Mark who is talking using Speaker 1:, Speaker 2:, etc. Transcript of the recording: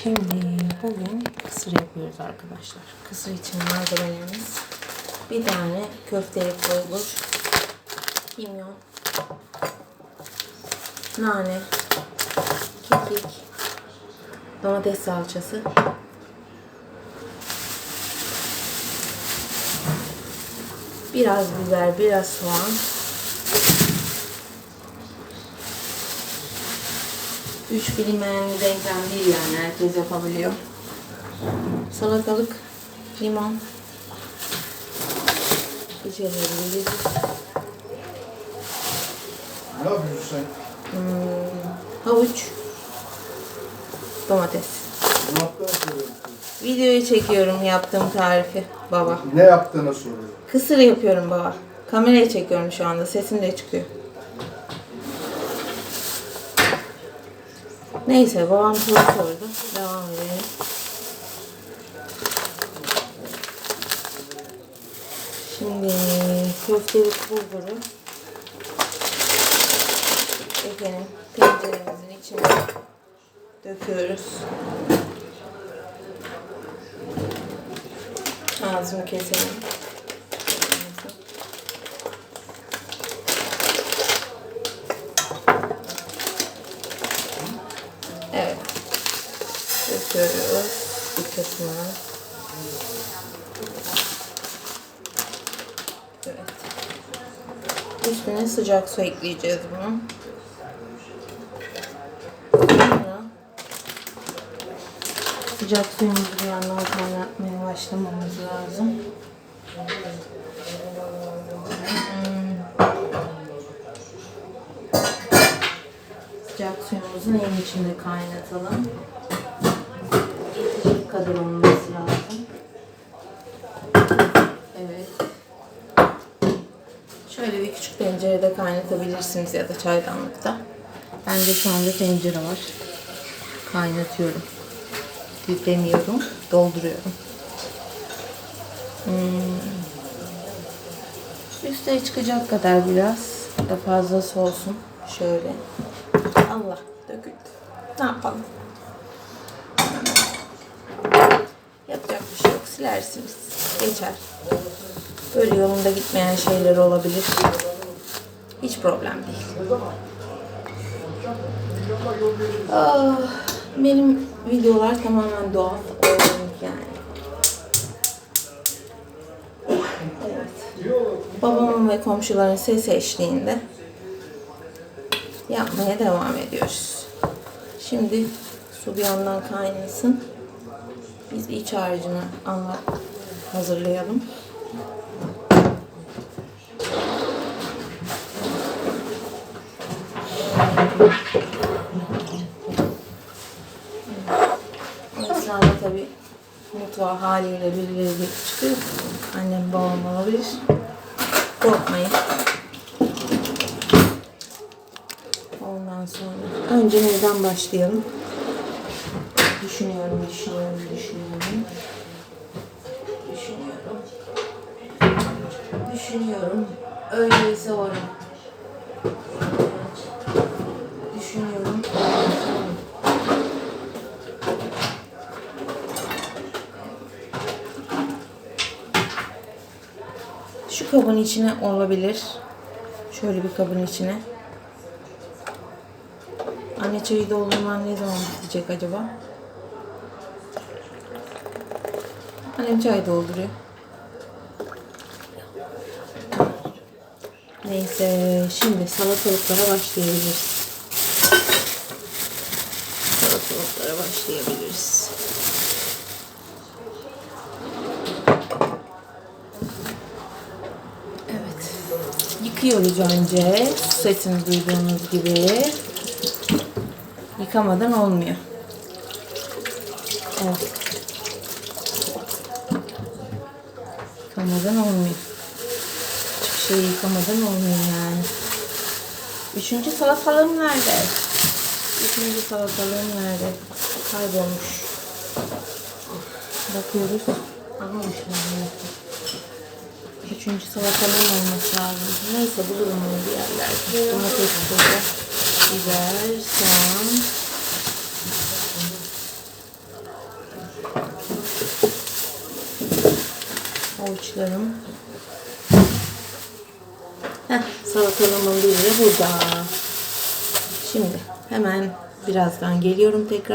Speaker 1: Şimdi bugün kısır yapıyoruz arkadaşlar. Kısır için malzemelerimiz. Bir tane köftelik bulgur, kimyon, nane, kekik, domates salçası, biraz biber, biraz soğan, Üç bilinmeyen bir denklem değil yani herkes yapabiliyor. Salatalık, limon, içeriği
Speaker 2: Ne yapıyorsun sen?
Speaker 1: havuç, domates.
Speaker 2: Ne yaptığını soruyorum.
Speaker 1: Videoyu çekiyorum yaptığım tarifi baba.
Speaker 2: Ne yaptığını soruyorum.
Speaker 1: Kısır yapıyorum baba. Kameraya çekiyorum şu anda. Sesim de çıkıyor. Neyse babam soru sordu. Devam edelim. Şimdi köftelik bulguru efendim tenceremizin içine döküyoruz. Ağzımı keselim. Evet. Döküyoruz bir kısmını. Evet. Üstüne sıcak su ekleyeceğiz bunu. Sıcak suyumuzu bir yandan kaynatmaya başlamamız lazım. Hmm. Sıcak suyumuzun en içinde kaynatalım. Yetecek kadar olması lazım. Evet. Şöyle bir küçük tencerede kaynatabilirsiniz ya da çaydanlıkta. Bende şu anda tencere var. Kaynatıyorum. Yüklemiyorum. Dolduruyorum. Hmm. Üstüne çıkacak kadar biraz da fazlası olsun. Şöyle. Allah döküldü. Ne yapalım? Yapacak bir şey yok. Silersiniz. Geçer. Böyle yolunda gitmeyen şeyler olabilir. Hiç problem değil. Ah, benim videolar tamamen doğal. Organik yani. Evet. Babamın ve komşuların ses eşliğinde yapmaya devam ediyoruz. Şimdi su bir yandan kaynasın. Biz iç harcını anla hazırlayalım. O esnada tabii mutfağa haliyle birileri çıkıyor. Annem babam olabilir. Korkmayın. Ondan sonra önce neyden başlayalım? Düşünüyorum, düşünüyorum, düşünüyorum. Düşünüyorum. Düşünüyorum. Öyleyse varım. Düşünüyorum. Şu kabın içine olabilir. Şöyle bir kabın içine. Anne çayı doldurman ne zaman bitecek acaba? Annem çay dolduruyor. Neyse şimdi salatalıklara başlayabiliriz. Salatalıklara başlayabiliriz. Evet. Yıkıyoruz önce. Sesini duyduğunuz gibi. Yıkamadan olmuyor. Evet. Yıkamadan olmuyor. Hiçbir şey yıkamadan olmuyor yani. Üçüncü salatalığım nerede? Üçüncü salatalığım nerede? Kaybolmuş. Bakıyoruz. Almamış mı? Üçüncü salatalığım olması lazım. Neyse bulurum onu bir yerlerde. Domates. Biber, soğan. Havuçlarım. Heh, salatalığımın biri burada. Şimdi hemen birazdan geliyorum tekrar.